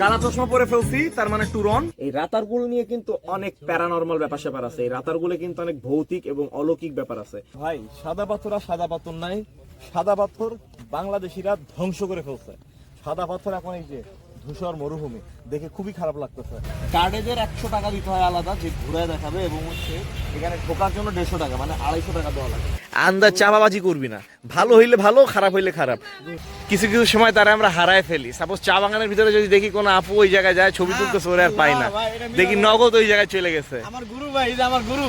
কালা চশমা পরে ফেলছি তার মানে টুরন। এই রাতারগুলো নিয়ে কিন্তু অনেক প্যারানর্মাল ব্যাপার স্যাপার আছে। এই রাতারগুলো কিন্তু অনেক ভৌতিক এবং অলৌকিক ব্যাপার আছে। ভাই সাদা পাথর আর সাদা পাথর নাই। সাদা পাথর বাংলাদেশিরা ধ্বংস করে ফেলছে। সাদা পাথর এখন এই যে ধূসর মরুভূমি। দেখে খুবই খারাপ লাগতেছে। কার্ডেজের একশো টাকা দিতে হয় আলাদা যে ঘুরে দেখাবে এবং হচ্ছে এখানে ঢোকার জন্য দেড়শো টাকা মানে আড়াইশো টাকা দেওয়া লাগে। আন্দাজ চাপাবাজি করবি না। ভালো হইলে ভালো খারাপ হইলে খারাপ। কিছু কিছু সময় তারা আমরা হারায় ফেলি। সাপোজ চা বাগানের ভিতরে যদি দেখি কোনো আপু ওই জায়গায় যায় ছবি তুলতে সরে আর পাই না। দেখি নগদ ওই জায়গায় চলে গেছে। আমার গুরু ভাই যে আমার গুরু।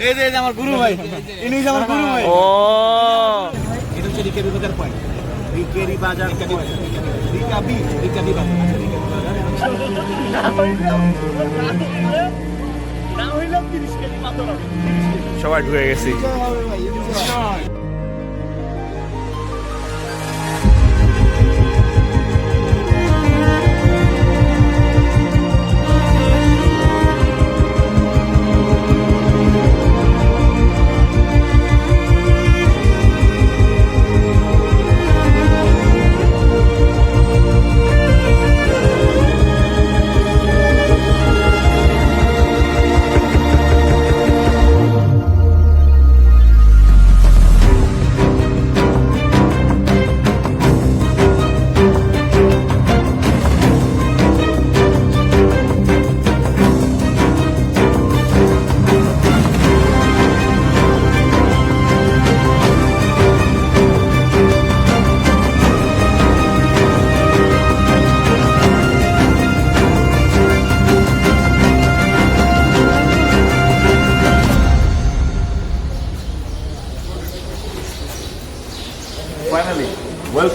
এই যে এই যে আমার গুরু ভাই। ইনি যে আমার গুরু ভাই। ও। এটা হচ্ছে রিকাবি বাজার পয়েন্ট রিকেরি বাজার বিকাবি বিকাবি বাজার। সবাই ঢুকে গেছি।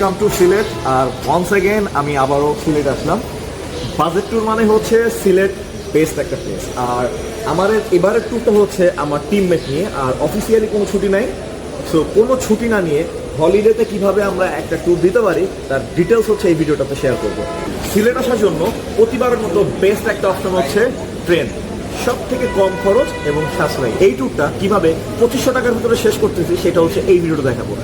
ওয়েলকাম টু সিলেট আর ওয়ান্স অ্যাগেন আমি আবারও সিলেট আসলাম। বাজেট ট্যুর মানে হচ্ছে সিলেট বেস্ট একটা প্লেস আর আমার এবারের ট্যুরটা হচ্ছে আমার টিমমেট নিয়ে। আর অফিসিয়ালি কোনো ছুটি নাই। সো কোনো ছুটি না নিয়ে হলিডেতে কীভাবে আমরা একটা ট্যুর দিতে পারি, তার ডিটেলস হচ্ছে এই ভিডিওটাতে শেয়ার করব। সিলেট আসার জন্য প্রতিবারের মতো বেস্ট একটা অপশন হচ্ছে ট্রেন সব থেকে কম খরচ এবং সাশ্রয়। এই ট্যুরটা কীভাবে পঁচিশশো টাকার ভিতরে শেষ করতেছি, সেটা হচ্ছে এই ভিডিওটা দেখাবো।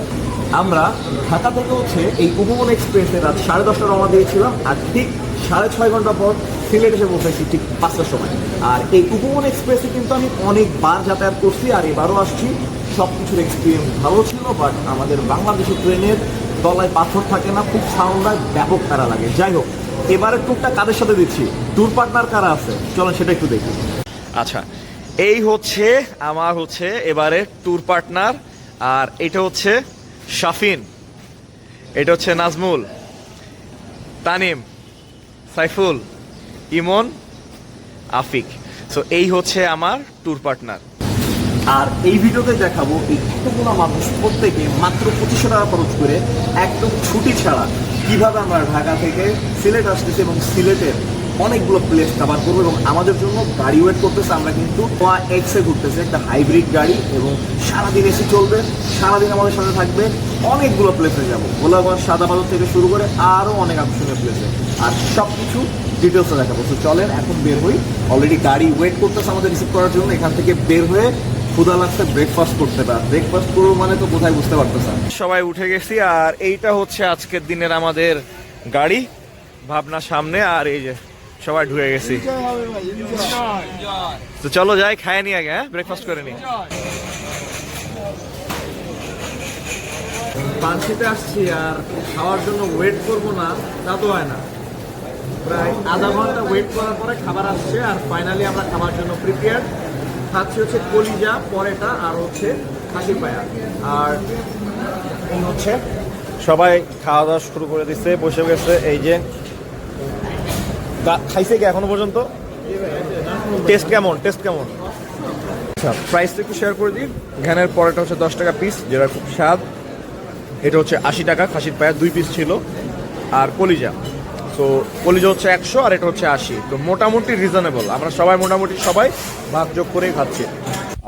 আমরা ঢাকা থেকে হচ্ছে এই উপবন এক্সপ্রেসে রাত সাড়ে দশটা রওনা দিয়েছিলাম আর ঠিক সাড়ে ছয় ঘণ্টা পর সিলেট এসে পৌঁছেছি ঠিক পাঁচটার সময়। আর এই উপবন এক্সপ্রেসে কিন্তু আমি অনেকবার যাতায়াত করছি আর এবারও আসছি। সব কিছুর এক্সপিরিয়েন্স ভালো ছিল বাট আমাদের বাংলাদেশের ট্রেনের তলায় পাথর থাকে না, খুব সাউন্ড ব্যাপক তারা লাগে। যাই হোক, এবারের টুকটা কাদের সাথে দিচ্ছি? ট্যুর পার্টনার কারা আছে? চলো সেটা একটু দেখি। আচ্ছা এই হচ্ছে আমার হচ্ছে এবারে ট্যুর পার্টনার আর এটা হচ্ছে শাফিন, এটা হচ্ছে নাজমুল, তানিম, সাইফুল, ইমন, আফিক। সো এই হচ্ছে আমার ট্যুর পার্টনার আর এই ভিডিওতে দেখাবো এই এতগুলো মানুষ প্রত্যেকে মাত্র পঁচিশশো টাকা খরচ করে একদম ছুটি ছাড়া কীভাবে আমরা ঢাকা থেকে সিলেট আসতেছি এবং সিলেটের অনেকগুলো প্লেস কাভার করব এবং আমাদের জন্য গাড়ি ওয়েট করতেছে। আমরা কিন্তু এক্সে ঘুরতেছে, একটা হাইব্রিড গাড়ি এবং সারাদিন এসি চলবে, সারাদিন আমাদের সাথে থাকবে। অনেকগুলো প্লেসে যাব। গোলাগঞ্জ সাদা বাজার থেকে শুরু করে আরও অনেক আকর্ষণীয় প্লেসে আর সব কিছু ডিটেলসে দেখাবো। তো চলেন, এখন বের হই। অলরেডি গাড়ি ওয়েট করতেছে আমাদের রিসিভ করার জন্য। এখান থেকে বের হয়ে লাগছে ব্রেকফাস্ট করতে পার। ব্রেকফাস্ট করব মানে তো কোথায় বুঝতে পারতেছেন? সবাই উঠে গেছি, আর এইটা হচ্ছে আজকের দিনের আমাদের গাড়ি। ভাবনা সামনে, আর এই যে সবাই ঢুকে গেছি। তো চলো যাই খায় নি আগে হ্যাঁ? ব্রেকফাস্ট করে নি। পানসিতে আসছি আর খাওয়ার জন্য ওয়েট করব না তা তো হয় না। প্রায় আধা ঘণ্টা ওয়েট করার পরে খাবার আসছে আর ফাইনালি আমরা খাবার জন্য প্রিপেয়ার খাচ্ছি হচ্ছে কলিজা পরেটা আর হচ্ছে খাসির পায়া। আর হচ্ছে সবাই খাওয়া দাওয়া শুরু করে দিচ্ছে বসে গেছে এই যে খাইছে কি এখনও পর্যন্ত? টেস্ট কেমন? টেস্ট কেমন? আচ্ছা প্রাইসটা একটু শেয়ার করে দিই। ঘ্যানের পরেটা হচ্ছে দশ টাকা পিস যেটা খুব স্বাদ। এটা হচ্ছে আশি টাকা, খাসির পায়া দুই পিস ছিল। আর কলিজা। তো কলিজা হচ্ছে একশো আর এটা হচ্ছে আশি। তো মোটামুটি রিজনেবল আমরা সবাই মোটামুটি সবাই ভাগ যোগ করেই খাচ্ছি।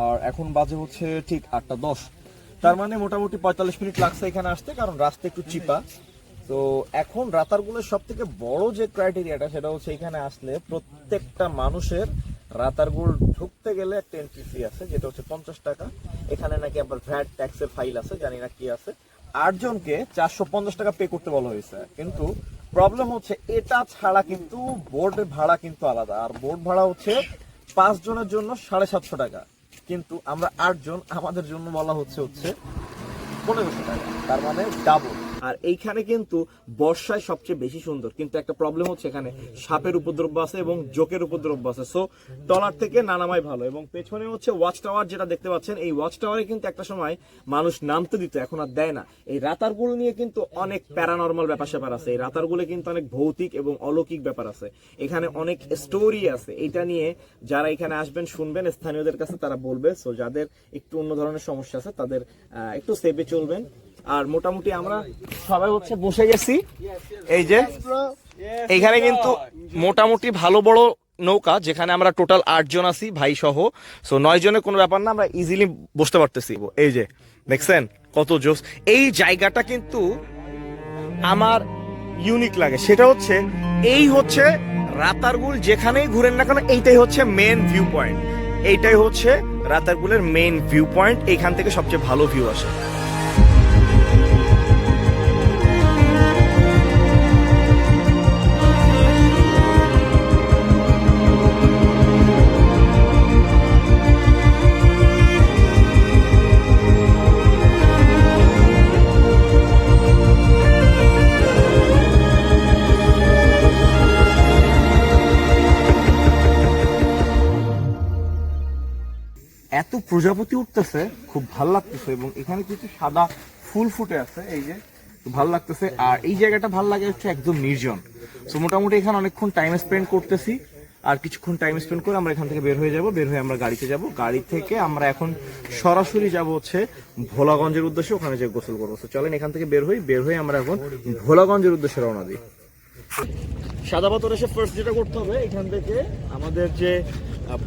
আর এখন বাজে হচ্ছে ঠিক আটটা দশ। তার মানে মোটামুটি পঁয়তাল্লিশ মিনিট লাগছে এখানে আসতে, কারণ রাস্তা একটু চিপা। তো এখন রাতারগুলোর সব থেকে বড় যে ক্রাইটেরিয়াটা সেটা হচ্ছে এখানে আসলে প্রত্যেকটা মানুষের রাতারগুল ঢুকতে গেলে একটা এন্ট্রি ফি আছে, যেটা হচ্ছে পঞ্চাশ টাকা। এখানে নাকি আবার ভ্যাট ট্যাক্সের ফাইল আছে, জানি না কি আছে। আটজনকে চারশো পঞ্চাশ টাকা পে করতে বলা হয়েছে। কিন্তু প্রবলেম হচ্ছে এটা ছাড়া কিন্তু বোর্ডের ভাড়া কিন্তু আলাদা। আর বোর্ড ভাড়া হচ্ছে পাঁচ জনের জন্য সাড়ে সাতশো টাকা। কিন্তু আমরা আটজন, আমাদের জন্য বলা হচ্ছে হচ্ছে পনেরোশো টাকা। তার মানে ডাবল আর এইখানে কিন্তু বর্ষায় সবচেয়ে বেশি সুন্দর। কিন্তু একটা প্রবলেম হচ্ছে এখানে, সাপের উপদ্রব আছে এবং জোকের উপদ্রব আছে। সো টলার থেকে নানামাই ভালো এবং পেছনে হচ্ছে ওয়াচ টাওয়ার যেটা দেখতে পাচ্ছেন, এই ওয়াচ টাওয়ারে কিন্তু একটা সময় মানুষ নামতে দিত, এখন আর দেয় না। এই রাতারগুলো নিয়ে কিন্তু অনেক প্যারানর্মাল ব্যাপার স্যাপার আছে। এই রাতারগুলো কিন্তু অনেক ভৌতিক এবং অলৌকিক ব্যাপার আছে। এখানে অনেক স্টোরি আছে। এটা নিয়ে যারা এখানে আসবেন, শুনবেন, স্থানীয়দের কাছে তারা বলবে। সো যাদের একটু অন্য ধরনের সমস্যা আছে, তাদের একটু সেফে চলবেন। আর মোটামুটি আমরা সবাই হচ্ছে বসে গেছি। এই যে এখানে কিন্তু মোটামুটি ভালো বড় নৌকা, যেখানে আমরা টোটাল আট জন আছি, ভাই সহ। সো নয় জনের কোনো ব্যাপার না, আমরা ইজিলি বসতে পারতেছি। এই যে, দেখছেন কত জোস এই জায়গাটা কিন্তু আমার ইউনিক লাগে। সেটা হচ্ছে, এই হচ্ছে রাতারগুল যেখানেই ঘুরেন না কেন, এইটাই হচ্ছে মেন ভিউ পয়েন্ট এইটাই হচ্ছে রাতারগুলের মেন ভিউ পয়েন্ট এখান থেকে সবচেয়ে ভালো ভিউ আসে। প্রজাপতি উঠতেছে, খুব ভালো লাগতেছে এবং এখানে কিছু সাদা ফুল ফুটে আছে, এই যে ভালো লাগতেছে। আর এই জায়গাটা ভালো লাগে হচ্ছে একদম নির্জন। তো মোটামুটি এখানে অনেকক্ষণ টাইম স্পেন্ড করতেছি। আর কিছুক্ষণ টাইম স্পেন্ড করে আমরা এখান থেকে বের হয়ে যাব, বের হয়ে আমরা গাড়িতে যাব। গাড়ি থেকে আমরা এখন সরাসরি যাব হচ্ছে ভোলাগঞ্জের উদ্দেশ্যে, ওখানে যে গোসল করব। চলেন এখান থেকে বের হই, বের হয়ে আমরা এখন ভোলাগঞ্জের উদ্দেশ্যে রওনা দিই। সাদা পাথর এসে ফার্স্ট যেটা করতে হবে, এখান থেকে আমাদের যে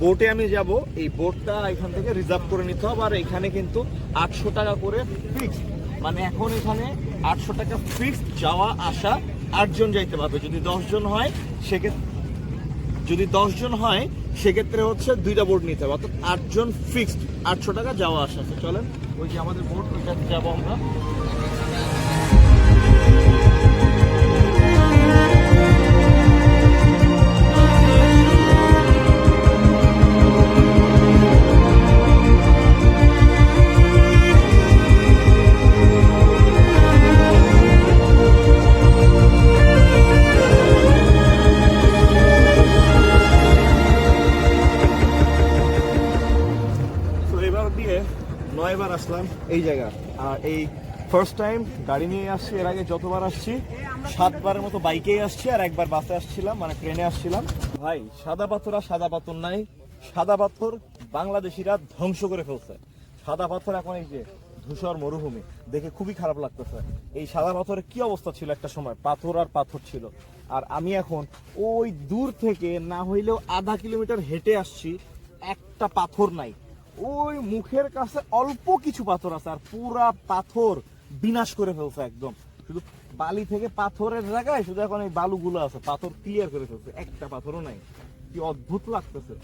বোটে আমি যাব, এই বোটটা এখান থেকে রিজার্ভ করে নিতে হবে, আর এখানে কিন্তু আটশো টাকা করে ফিক্স মানে এখন এখানে আটশো টাকা ফিক্স যাওয়া, আসা, আটজন যাইতে পারবে। যদি দশজন হয় সেক্ষেত্রে যদি দশজন হয়, সেক্ষেত্রে হচ্ছে দুইটা বোট নিতে হবে, অর্থাৎ আটজন ফিক্সড আটশো টাকা যাওয়া, আসা। চলেন, ওই যে আমাদের বোট ওইটাতে যাব আমরা। আসলাম এই জায়গা। আর এই ফার্স্ট টাইম গাড়ি নিয়ে আসছি, এর আগে যতবার আসছি, সাতবারের মতো বাইকেই আসছি আর একবার বাসে আসছিলাম মানে ট্রেনে আসছিলাম। ভাই, সাদা পাথর আর সাদা পাথর নাই। সাদা পাথর বাংলাদেশিরা ধ্বংস করে ফেলছে। সাদা পাথর এখন এই যে ধূসর মরুভূমি, দেখে খুবই খারাপ লাগতেছে। এই সাদা পাথরের কি অবস্থা ছিল একটা সময়? পাথর আর পাথর ছিল। আর আমি এখন ওই দূর থেকে না হইলেও আধা কিলোমিটার হেঁটে আসছি, একটা পাথর নাই। ওই মুখের কাছে অল্প কিছু পাথর আছে আর পুরা পাথর বিনাশ করে ফেলছে একদম শুধু বালি থেকে পাথরের জায়গায় শুধু এখন এই বালুগুলো আছে পাথর ক্লিয়ার করে ফেলছে একটা পাথরও নাই কি অদ্ভুত লাগতেছে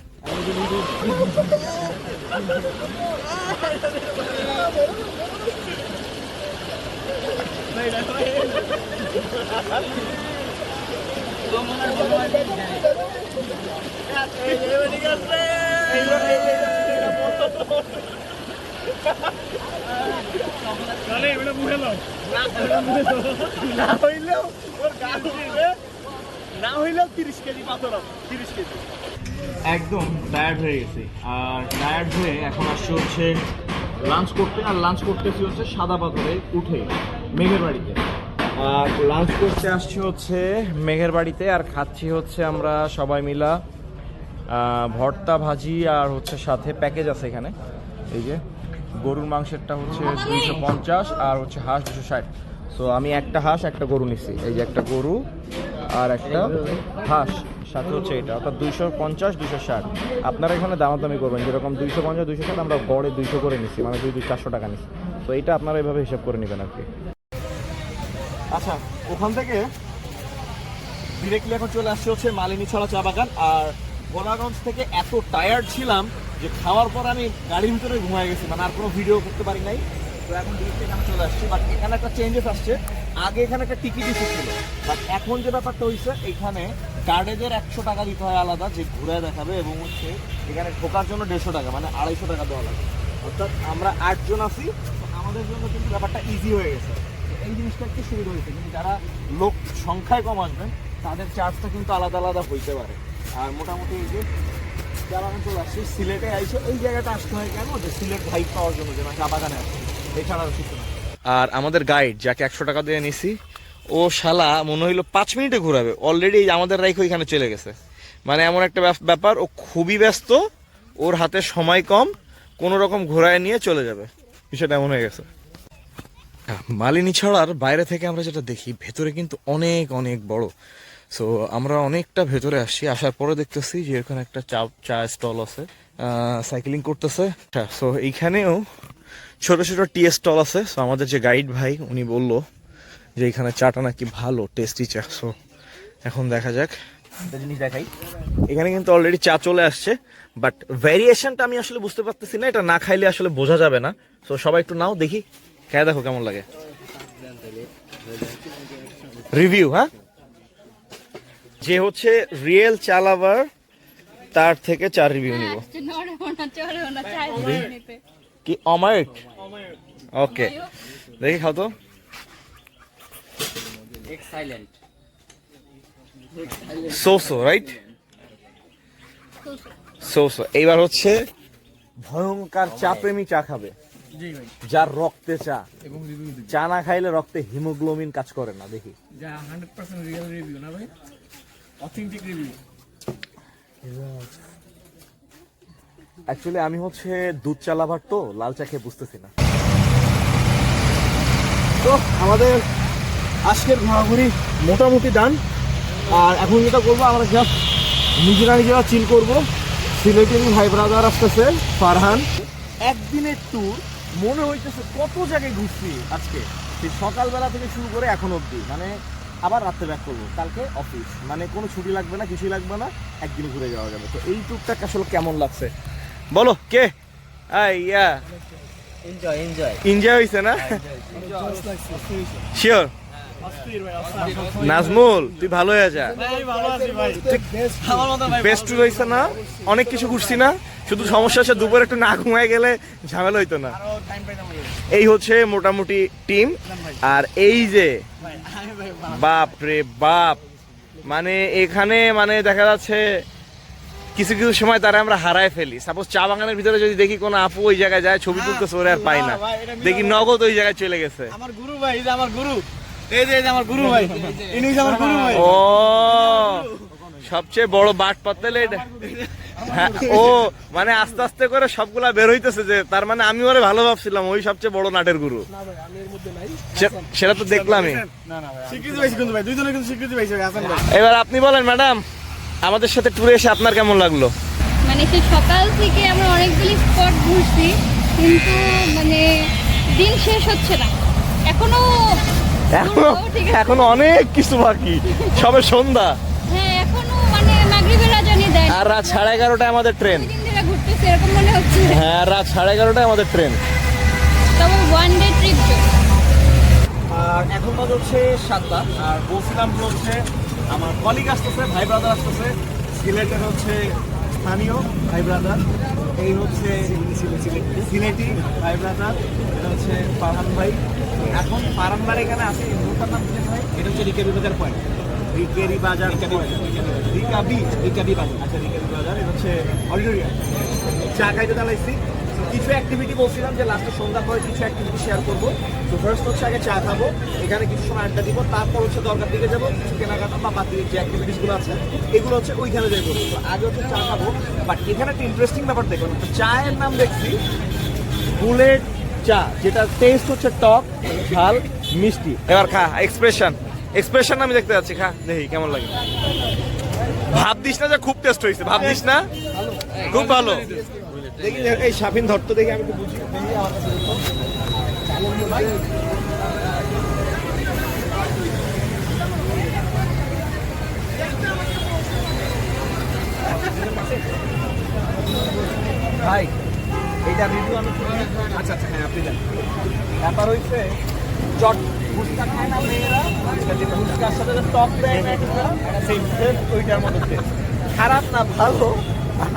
একদম টায়ার্ড হয়ে গেছি। আর টায়ার্ড হয়ে এখন আসছে হচ্ছে লাঞ্চ করতে। আর লাঞ্চ করতেছি হচ্ছে সাদা পাথরে উঠে মেঘের বাড়িতে। আর লাঞ্চ করতে আসছি হচ্ছে মেঘের বাড়িতে। আর খাচ্ছি হচ্ছে আমরা সবাই মিলা ভর্তা, ভাজি আর হচ্ছে সাথে প্যাকেজ আছে এখানে। এই যে, গরুর মাংসেরটা হচ্ছে দুইশো পঞ্চাশ আর হচ্ছে হাঁস দুশো ষাট। সো আমি একটা হাঁস, একটা গরু নিছি। এই যে একটা গরু আর একটা হাঁস, সাথে হচ্ছে এটা। অর্থাৎ দুইশো পঞ্চাশ, দুইশো ষাট। আপনারা এখানে দামাদামি করবেন। যেরকম দুইশো পঞ্চাশ, দুইশো ষাট, আমরা গড়ে দুইশো করে নিছি। মানে দুই দুই চারশো টাকা নিছি। তো এইটা আপনারা এইভাবে হিসাব করে নেবেন আর কি। আচ্ছা ওখান থেকে ডিরেক্টলি এখন চলে আসছে হচ্ছে মালিনী ছড়া চা বাগান আর গোলাগঞ্জ থেকে এত টায়ার্ড ছিলাম যে খাওয়ার পর আমি গাড়ির ভিতরে ঘুমায় গেছি। মানে আর কোনো ভিডিও করতে পারি নাই। তো এখন ডিরেক্ট এখানে চলে আসছে। বাট এখানে একটা চেঞ্জেস আসছে। আগে এখানে একটা টিকিট ইস্যু ছিল। বাট এখন যে ব্যাপারটা হয়েছে এখানে গার্ডেজের একশো টাকা দিতে হয় আলাদা, যে ঘুরে দেখাবে এবং হচ্ছে এখানে ঢোকার জন্য দেড়শো টাকা মানে আড়াইশো টাকা দেওয়া লাগে। অর্থাৎ আমরা আটজন আছি। আমাদের জন্য কিন্তু ব্যাপারটা ইজি হয়ে গেছে। এই জিনিসটা একটু সুবিধা হয়েছে। কিন্তু যারা লোক সংখ্যায় কম আসবেন, তাদের চার্জটা কিন্তু আলাদা আলাদা হইতে পারে। আর মোটামুটি এই যে যারা চলে আসছি সিলেটে আইসে, এই জায়গাটা আসতে হয় কেন? যে সিলেট ভাইব পাওয়ার জন্য যে চা বাগানে আসছে। এছাড়া আর কিছু না। আর আমাদের গাইড যাকে একশো টাকা দিয়ে নিছি, ও শালা মনে হইল পাঁচ মিনিটে ঘুরাবে। অলরেডি আমাদের রাইখ ওইখানে চলে গেছে। মানে এমন একটা ব্যাপ- ব্যাপার, ও খুবই ব্যস্ত, ওর হাতে সময় কম, কোনো রকম ঘোরায় নিয়ে চলে যাবে। বিষয়টা এমন হয়ে গেছে। মালিনী ছড়ার বাইরে থেকে আমরা যেটা দেখি, ভেতরে কিন্তু অনেক অনেক বড়। সো আমরা অনেকটা ভেতরে আসছি, আসার পরে দেখতেছি যে এখানে একটা চা চা স্টল আছে সাইকেলিং করতেছে। সো এইখানেও ছোট ছোট টি স্টল আছে। সো আমাদের যে গাইড ভাই, উনি বলল যে এখানে চাটা নাকি ভালো টেস্টি চা। সো এখন দেখা যাক। জিনিস দেখাই। এখানে কিন্তু অলরেডি চা চলে আসছে বাট ভ্যারিয়েশনটা আমি আসলে বুঝতে পারতেছি না, এটা না খাইলে আসলে বোঝা যাবে না। সো সবাই একটু নাও, দেখি। খেয়ে দেখো কেমন লাগে। রিভিউ হ্যাঁ? যে হচ্ছে রিয়েল চা লাভার তার থেকে চার রিভিউ নিব। কি, অমায়িক? ওকে। দেখি, খাও তো। So so right so so এইবার হচ্ছে ভয়ঙ্কর চা প্রেমী চা খাবে, যার রক্তে চা। চা না খাইলে রক্তে হিমোগ্লোবিন কাজ করে না, দেখি। রিয়েল রিভিউ না ভাই? অ্যাকচুয়ালি আমি হচ্ছে দুধ চা লাভার তো, লাল চা খেয়ে বুঝতেছি না। তো আমাদের আজকের ঘোরাঘুরি মোটামুটি ডান আর এখন যেটা করব আমরা জাস্ট নিজেরা নিজেরা চিল করব। সিলেটের ভাই ব্রাদার আসতেছে, ফারহান। একদিনের ট্যুর মনে হইতেছে কত জায়গায় ঘুরছি আজকে। সেই সকালবেলা থেকে শুরু করে এখন অবধি। মানে আবার রাত্রে ব্যাক করব। কালকে অফিস মানে কোনো ছুটি লাগবে না কিছুই লাগবে না একদিন ঘুরে যাওয়া যাবে। তো এই ট্যুরটা আসলে কেমন লাগছে? বলো কে? ইয়া। এনজয় এনজয় এনজয় হয়েছে না? শিওর নাজমুল তুই ভালো হয়ে যা। ভাই ভালো আছি ভাই। আমার মতো ভাই বেস্ট হয়েছে না? অনেক কিছু ঘুরছি না? শুধু সমস্যা হচ্ছে দুপুরে একটু না ঘুমায় গেলে ঝামেলা হইতো না। এই হচ্ছে মোটামুটি টিম আর এই যে। বাপ। রে বাপ। মানে এখানে মানে দেখা যাচ্ছে কিছু কিছু সময় তারা আমরা হারায় ফেলি। সাপোজ চা বাগানের ভিতরে যদি দেখি কোনো আপু ওই জায়গায় যায় ছবি তুলতে সরে আর পাই না। দেখি নগদ ওই জায়গায় চলে গেছে। আমার গুরু ভাই যে আমার গুরু। এই যে আমার গুরু ভাই। ইনি আমার গুরু ভাই। ও। সবচেয়ে বড় বাট পাতলে এটা। হ্যাঁ, ও মানে আস্তে আস্তে করে সবগুলা বের হইতেছে যে তার মানে আমি ওরে ভালো ভাবছিলাম ওই সবচেয়ে বড় নাটের গুরু। সেটা তো দেখলামই। এবার আপনি বলেন ম্যাডাম আমাদের সাথে ট্যুরে এসে আপনার কেমন লাগল? মানে সে সকাল থেকে আমরা অনেকগুলি স্পট ঘুরছি কিন্তু মানে দিন শেষ হচ্ছে না। এখনও এখনও। এখনও অনেক কিছু বাকি। সবে সন্ধ্যা। আর রাত সাড়ে এগারোটায় আমাদের ট্রেন দিন ধরে ঘুরতেছে এরকম মনে হচ্ছে। হ্যাঁ রাত সাড়ে এগারোটায় আমাদের ট্রেন তবে ওয়ান ডে ট্রিপ আর এখন বাজে হচ্ছে সাতটা আর বলছিলাম যে হচ্ছে আমার কলিগ আসতেছে ভাই ব্রাদার আসতেছে। সিলেটের হচ্ছে স্থানীয় ভাই ব্রাদার এই হচ্ছে সিলেটি ভাই ব্রাদার এটা হচ্ছে ফারহান ভাই। এখন ফারহান ভাই এখানে আছে এই নাম কি ভাই? এটা হচ্ছে রিকেবি বাজার পয়েন্ট রিকেরি বাজার রিকাবি রিকাবি বাজার। আচ্ছা রিকাবি বাজার এটা হচ্ছে অডিটোরিয়াম চা খাইতে দাঁড়াইছি তো কিছু অ্যাক্টিভিটি বলছিলাম যে লাস্টে সন্ধ্যা পরে কিছু অ্যাক্টিভিটি শেয়ার করব। তো ফার্স্ট হচ্ছে আগে চা খাব এখানে কিছু সময় আড্ডা দিব তারপর হচ্ছে দরকার দিকে যাব কিছু কেনাকাটা বা বাকি যে অ্যাক্টিভিটিসগুলো আছে এগুলো হচ্ছে ওইখানে যাই করব। আগে হচ্ছে চা খাব বাট এখানে একটা ইন্টারেস্টিং ব্যাপার দেখুন চায়ের নাম দেখছি বুলেট চা যেটা টেস্ট হচ্ছে টক ঝাল মিষ্টি। এবার খা এক্সপ্রেশন এক্সপ্রেশন আমি দেখতে যাচ্ছি, খা, দেখি কেমন লাগে। ভাব দিস না যে খুব টেস্ট হয়েছে, ভাব দিস না। খুব ভালো। এই সাফিন ধরতো দেখি, আমি। ভাই, এইটা রিভিউ আমি আচ্ছা আচ্ছা হ্যাঁ আপনি দেন। ব্যাপার হইছে, চট ফুচকা খায় না মেয়েরা। খারাপ না, ভালো।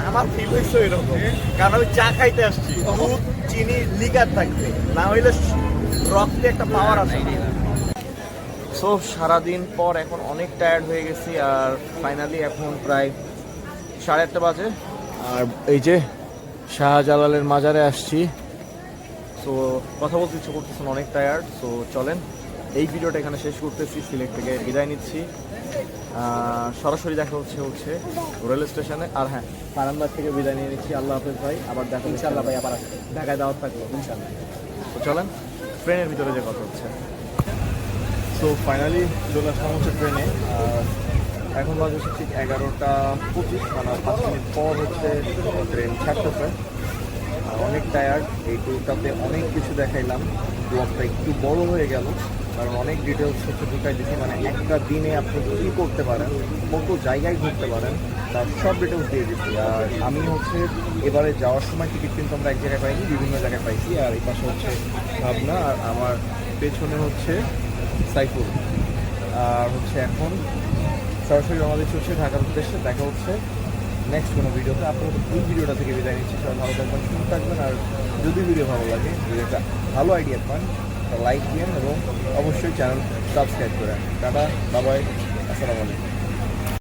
আমার ফিল হয়েছে এরকম কারণ আমি চা খাইতে আসছি। দুধ, চিনি লিকার থাকবে। না হইলে রক্তে একটা পাওয়ার আছে। সো সারাদিন পর এখন অনেক টায়ার্ড হয়ে গেছি আর ফাইনালি এখন প্রায় সাড়ে আটটা বাজে। আর এই যে শাহজালালের মাজারে আসছি। সো কথা বলতে ইচ্ছে করতেছেন অনেক টায়ার্ড সো চলেন। এই ভিডিওটা এখানে শেষ করতেছি সিলেট থেকে বিদায় নিচ্ছি। সরাসরি দেখা হচ্ছে হচ্ছে রেল স্টেশনে। আর হ্যাঁ পারান্দার থেকে বিদায় নিয়ে নিচ্ছি। আল্লাহ হাফেজ ভাই আবার দেখা ইনশাল্লাহ ভাই আবার ঢাকায় দাওয়াত থাকল ইনশাল্লাহ তো চলেন ট্রেনের ভিতরে যে কথা হচ্ছে। তো ফাইনালি চলে আসলাম হচ্ছে ট্রেনে। এখন বাজে হচ্ছে ঠিক এগারোটা পঁচিশ মানে পাঁচ মিনিট পর হচ্ছে ট্রেন ছাড়তেছে। অনেক টায়ার্ড এই ট্যুরটাতে অনেক কিছু দেখাইলাম। ব্লগটা একটু বড় হয়ে গেল, কারণ অনেক ডিটেলস হচ্ছে ঢুকাই দিচ্ছি মানে একটা দিনে আপনি কী করতে পারেন, কত জায়গায় ঘুরতে পারেন, তার সব ডিটেলস দিয়ে দিচ্ছি আর আমি হচ্ছে এবারে যাওয়ার সময় টিকিট কিন্তু আমরা এক জায়গায় পাইনি, বিভিন্ন জায়গায় পাইছি। আর এই পাশে হচ্ছে ভাবনা আর আমার পেছনে হচ্ছে সাইফুল। আর হচ্ছে এখন সরাসরি আমাদের হচ্ছে ঢাকার উদ্দেশ্যে, দেখা হচ্ছে নেক্সট কোনো ভিডিওতে আপনাদের এই ভিডিওটা থেকে বিদায় নিচ্ছি। সবাই ভালো থাকবেন শুনে থাকবেন, আর যদি ভিডিও ভালো লাগে, যদি একটা ভালো আইডিয়া পান লাইক দিন এবং অবশ্যই চ্যানেল সাবস্ক্রাইব করেন টাটা বাবাই আসসালামু আলাইকুম।